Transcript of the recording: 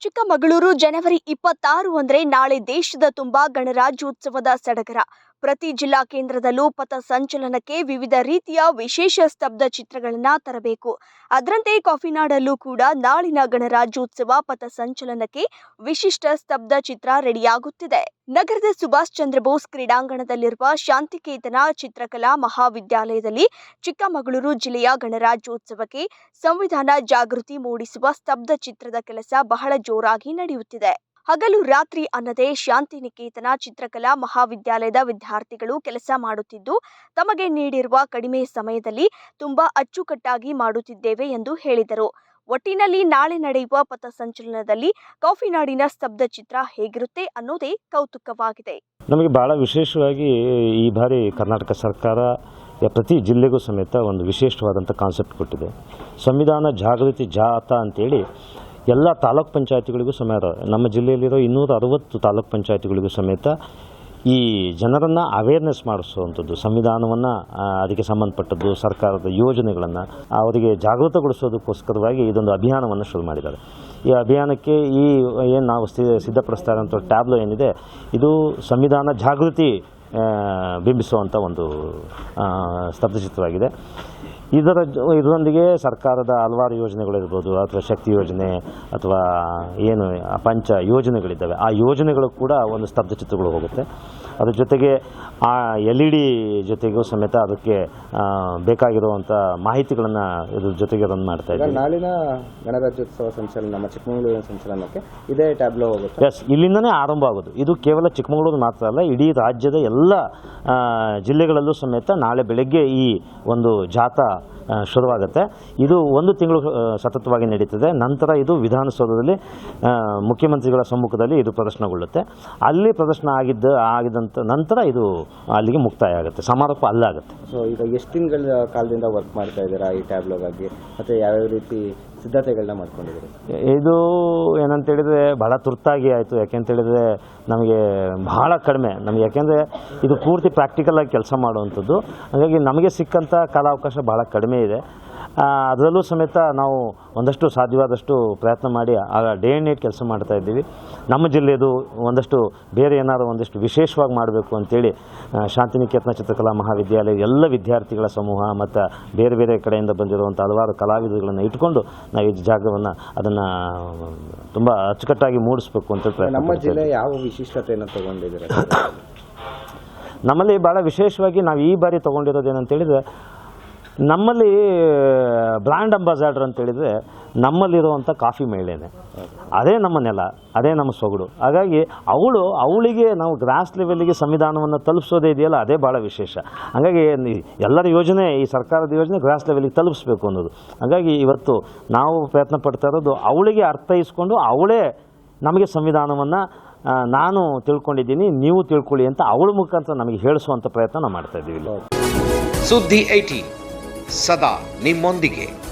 ಚಿಕ್ಕಮಗಳೂರು ಜನವರಿ ಇಪ್ಪತ್ತಾರು ಅಂದ್ರೆ ನಾಳೆ ದೇಶದ ತುಂಬಾ ಗಣರಾಜ್ಯೋತ್ಸವದ ಸಡಗರ. ಪ್ರತಿ ಜಿಲ್ಲಾ ಕೇಂದ್ರದಲ್ಲೂ ಪಥ ಸಂಚಲನಕ್ಕೆ ವಿವಿಧ ರೀತಿಯ ವಿಶೇಷ ಸ್ತಬ್ಧ ಚಿತ್ರಗಳನ್ನು ತರಬೇಕು. ಅದರಂತೆ ಕಾಫಿನಾಡಲ್ಲೂ ಕೂಡ ನಾಳಿನ ಗಣರಾಜ್ಯೋತ್ಸವ ಪಥ ಸಂಚಲನಕ್ಕೆ ವಿಶಿಷ್ಟ ಸ್ತಬ್ಧ ಚಿತ್ರ ರೆಡಿಯಾಗುತ್ತಿದೆ. ನಗರದ ಸುಭಾಷ್ ಚಂದ್ರ ಬೋಸ್ ಕ್ರೀಡಾಂಗಣದಲ್ಲಿರುವ ಶಾಂತಿಕೇತನ ಚಿತ್ರಕಲಾ ಮಹಾವಿದ್ಯಾಲಯದಲ್ಲಿ ಚಿಕ್ಕಮಗಳೂರು ಜಿಲ್ಲೆಯ ಗಣರಾಜ್ಯೋತ್ಸವಕ್ಕೆ ಸಂವಿಧಾನ ಜಾಗೃತಿ ಮೂಡಿಸುವ ಸ್ತಬ್ಧ ಚಿತ್ರದ ಕೆಲಸ ಬಹಳ ಜೋರಾಗಿ ನಡೆಯುತ್ತಿದೆ. ಹಗಲು ರಾತ್ರಿ ಅನ್ನದೇ ಶಾಂತಿ ನಿಕೇತನ ಚಿತ್ರಕಲಾ ಮಹಾವಿದ್ಯಾಲಯದ ವಿದ್ಯಾರ್ಥಿಗಳು ಕೆಲಸ ಮಾಡುತ್ತಿದ್ದು, ತಮಗೆ ನೀಡಿರುವ ಕಡಿಮೆ ಸಮಯದಲ್ಲಿ ತುಂಬಾ ಅಚ್ಚುಕಟ್ಟಾಗಿ ಮಾಡುತ್ತಿದ್ದೇವೆ ಎಂದು ಹೇಳಿದರು. ಒಟ್ಟಿನಲ್ಲಿ ನಾಳೆ ನಡೆಯುವ ಪಥಸಂಚಲನದಲ್ಲಿ ಕಾಫಿನಾಡಿನ ಸ್ತಬ್ಧ ಚಿತ್ರ ಹೇಗಿರುತ್ತೆ ಅನ್ನೋದೇ ಕೌತುಕವಾಗಿದೆ. ನಮಗೆ ಬಹಳ ವಿಶೇಷವಾಗಿ ಈ ಬಾರಿ ಕರ್ನಾಟಕ ಸರ್ಕಾರ ಪ್ರತಿ ಜಿಲ್ಲೆಗೂ ಸಮೇತ ಒಂದು ವಿಶೇಷವಾದಂಥ ಕಾನ್ಸೆಪ್ಟ್ ಕೊಟ್ಟಿದೆ. ಸಂವಿಧಾನ ಜಾಗೃತಿ ಜಾಥಾ ಅಂತೇಳಿ ಎಲ್ಲ ತಾಲೂಕ್ ಪಂಚಾಯತಿಗಳಿಗೂ ಸಮೇತ, ನಮ್ಮ ಜಿಲ್ಲೆಯಲ್ಲಿರೋ ಇನ್ನೂರ ಅರವತ್ತು ತಾಲೂಕ್ ಪಂಚಾಯತಿಗಳಿಗೂ ಸಮೇತ ಈ ಜನರನ್ನು ಅವೇರ್ನೆಸ್ ಮಾಡಿಸುವಂಥದ್ದು, ಸಂವಿಧಾನವನ್ನು ಅದಕ್ಕೆ ಸಂಬಂಧಪಟ್ಟದ್ದು, ಸರ್ಕಾರದ ಯೋಜನೆಗಳನ್ನು ಅವರಿಗೆ ಜಾಗೃತಗೊಳಿಸೋದಕ್ಕೋಸ್ಕರವಾಗಿ ಇದೊಂದು ಅಭಿಯಾನವನ್ನು ಶುರು ಮಾಡಿದ್ದಾರೆ. ಈ ಅಭಿಯಾನಕ್ಕೆ ಈ, ಏನು ನಾವು ಸಿದ್ಧಪಡಿಸ್ತಾ ಇರೋಂಥ ಟ್ಯಾಬ್ಲೋ ಏನಿದೆ, ಇದು ಸಂವಿಧಾನ ಜಾಗೃತಿ ಬಿಂಬಿಸುವಂಥ ಒಂದು ಸ್ತಬ್ಧಚಿತ್ರವಾಗಿದೆ ಇದರ ಇದರೊಂದಿಗೆ ಸರ್ಕಾರದ ಹಲವಾರು ಯೋಜನೆಗಳಿರ್ಬೋದು ಅಥವಾ ಶಕ್ತಿ ಯೋಜನೆ ಅಥವಾ ಏನು ಪಂಚ ಯೋಜನೆಗಳಿದ್ದಾವೆ. ಆ ಯೋಜನೆಗಳು ಕೂಡ ಒಂದು ಸ್ತಬ್ಧ ಚಿತ್ರಗಳು ಹೋಗುತ್ತೆ. ಅದ್ರ ಜೊತೆಗೆ ಆ ಎಲ್ ಇ ಡಿ ಜೊತೆಗೂ ಸಮೇತ ಅದಕ್ಕೆ ಬೇಕಾಗಿರುವಂಥ ಮಾಹಿತಿಗಳನ್ನು ಇದ್ರ ಜೊತೆಗೆ ರನ್ ಮಾಡ್ತಾ ಇದ್ದೀವಿ. ನಾಳಿನ ಗಣರಾಜ್ಯೋತ್ಸವ ಸಂಚಲನ ನಮ್ಮ ಚಿಕ್ಕಮಗಳೂರಿನ ಸಂಚಲನಕ್ಕೆ ಇದೇ ಟ್ಯಾಬ್ಲೋ ಹೋಗುತ್ತೆ. ಎಸ್ ಇಲ್ಲಿಂದನೇ ಆರಂಭ ಆಗೋದು. ಇದು ಕೇವಲ ಚಿಕ್ಕಮಗಳೂರು ಮಾತ್ರ ಅಲ್ಲ ಇಡೀ ರಾಜ್ಯದ ಎಲ್ಲ ಜಿಲ್ಲೆಗಳಲ್ಲೂ ಸಮೇತ ನಾಳೆ ಬೆಳಗ್ಗೆ ಈ ಒಂದು ಜಾಥಾ ಶುರುವಾಗುತ್ತೆ. ಇದು ಒಂದು ತಿಂಗಳು ಸತತವಾಗಿ ನಡೀತದೆ. ನಂತರ ಇದು ವಿಧಾನಸೌಧದಲ್ಲಿ ಮುಖ್ಯಮಂತ್ರಿಗಳ ಸಮ್ಮುಖದಲ್ಲಿ ಇದು ಪ್ರದರ್ಶನಗೊಳ್ಳುತ್ತೆ. ಅಲ್ಲಿ ಪ್ರದರ್ಶನ ಆಗಿದ್ದ ಆಗಿದಂಥ ನಂತರ ಇದು ಅಲ್ಲಿಗೆ ಮುಕ್ತಾಯ ಆಗುತ್ತೆ. ಸಮಾರೋಪ ಅಲ್ಲಾಗುತ್ತೆ. ಸೊ ಈಗ ಎಷ್ಟು ತಿಂಗಳ ಕಾಲದಿಂದ ವರ್ಕ್ ಮಾಡ್ತಾ ಇದ್ದೀರಾ ಈ ಟ್ಯಾಬ್ಲೋಗಾಗಿ ಮತ್ತು ಯಾವ್ಯಾವ ರೀತಿ ಸಿದ್ಧತೆಗಳನ್ನ ಮಾಡ್ಕೊಂಡಿದ್ದೀರಿ? ಇದು ಏನಂತೇಳಿದರೆ ಭಾಳ ತುರ್ತಾಗಿ ಆಯಿತು. ಯಾಕೆಂತೇಳಿದರೆ ನಮಗೆ ಭಾಳ ಕಡಿಮೆ. ನಮಗೆ ಯಾಕೆಂದರೆ ಇದು ಪೂರ್ತಿ ಪ್ರಾಕ್ಟಿಕಲ್ ಆಗಿ ಕೆಲಸ ಮಾಡುವಂಥದ್ದು. ಹಾಗಾಗಿ ನಮಗೆ ಸಿಕ್ಕಂಥ ಕಾಲಾವಕಾಶ ಭಾಳ ಕಡಿಮೆ ಇದೆ. ಅದರಲ್ಲೂ ಸಮೇತ ನಾವು ಒಂದಷ್ಟು ಸಾಧ್ಯವಾದಷ್ಟು ಪ್ರಯತ್ನ ಮಾಡಿ ಆಗ ಡೇ ಆ್ಯಂಡ್ ನೈಟ್ ಕೆಲಸ ಮಾಡ್ತಾ ಇದ್ದೀವಿ. ನಮ್ಮ ಜಿಲ್ಲೆದು ಒಂದಷ್ಟು ಬೇರೆ ಏನಾದರೂ ಒಂದಷ್ಟು ವಿಶೇಷವಾಗಿ ಮಾಡಬೇಕು ಅಂತೇಳಿ ಶಾಂತಿನಿಕೇತನ ಚಿತ್ರಕಲಾ ಮಹಾವಿದ್ಯಾಲಯ ಎಲ್ಲ ವಿದ್ಯಾರ್ಥಿಗಳ ಸಮೂಹ ಮತ್ತು ಬೇರೆ ಬೇರೆ ಕಡೆಯಿಂದ ಬಂದಿರುವಂಥ ಹಲವಾರು ಕಲಾವಿದರುಗಳನ್ನು ಇಟ್ಕೊಂಡು ನಾವು ಈ ಜಾಗವನ್ನು ಅದನ್ನು ತುಂಬ ಅಚ್ಚುಕಟ್ಟಾಗಿ ಮೂಡಿಸ್ಬೇಕು ಅಂತ ನಮ್ಮ ಜಿಲ್ಲೆ ಯಾವ ವಿಶಿಷ್ಟತೆಯನ್ನು ತಗೊಂಡಿದ್ದೀರ? ನಮ್ಮಲ್ಲಿ ಭಾಳ ವಿಶೇಷವಾಗಿ ನಾವು ಈ ಬಾರಿ ತೊಗೊಂಡಿರೋದು ಏನಂತೇಳಿದರೆ ನಮ್ಮಲ್ಲಿ ಬ್ರ್ಯಾಂಡ್ ಅಂಬಾಸಡರ್ ಅಂತೇಳಿದರೆ ನಮ್ಮಲ್ಲಿರುವಂಥ ಕಾಫಿ ಮಹಿಳೆನೇ. ಅದೇ ನಮ್ಮ ನೆಲ, ಅದೇ ನಮ್ಮ ಸೊಗಡು. ಹಾಗಾಗಿ ಅವಳು, ಅವಳಿಗೆ ನಾವು ಗ್ರಾಸ್ ಲೆವೆಲ್ಗೆ ಸಂವಿಧಾನವನ್ನು ತಲುಪಿಸೋದೇ ಇದೆಯಲ್ಲ, ಅದೇ ಭಾಳ ವಿಶೇಷ. ಹಾಗಾಗಿ ಎಲ್ಲರ ಯೋಜನೆ, ಈ ಸರ್ಕಾರದ ಯೋಜನೆ ಗ್ರಾಸ್ ಲೆವೆಲ್ಗೆ ತಲುಪಿಸ್ಬೇಕು ಅನ್ನೋದು. ಹಾಗಾಗಿ ಇವತ್ತು ನಾವು ಪ್ರಯತ್ನ ಪಡ್ತಾ ಇರೋದು ಅವಳಿಗೆ ಅರ್ಥೈಸ್ಕೊಂಡು ಅವಳೇ ನಮಗೆ ಸಂವಿಧಾನವನ್ನು ನಾನು ತಿಳ್ಕೊಂಡಿದ್ದೀನಿ, ನೀವು ತಿಳ್ಕೊಳ್ಳಿ ಅಂತ ಅವಳ ಮುಖಾಂತರ ನಮಗೆ ಹೇಳಿಸುವಂಥ ಪ್ರಯತ್ನ ನಾವು ಮಾಡ್ತಾ ಇದ್ದೀವಿ ಸುದ್ದಿ ಐಟಿ. ಸದಾ ನಿಮ್ಮೊಂದಿಗೆ.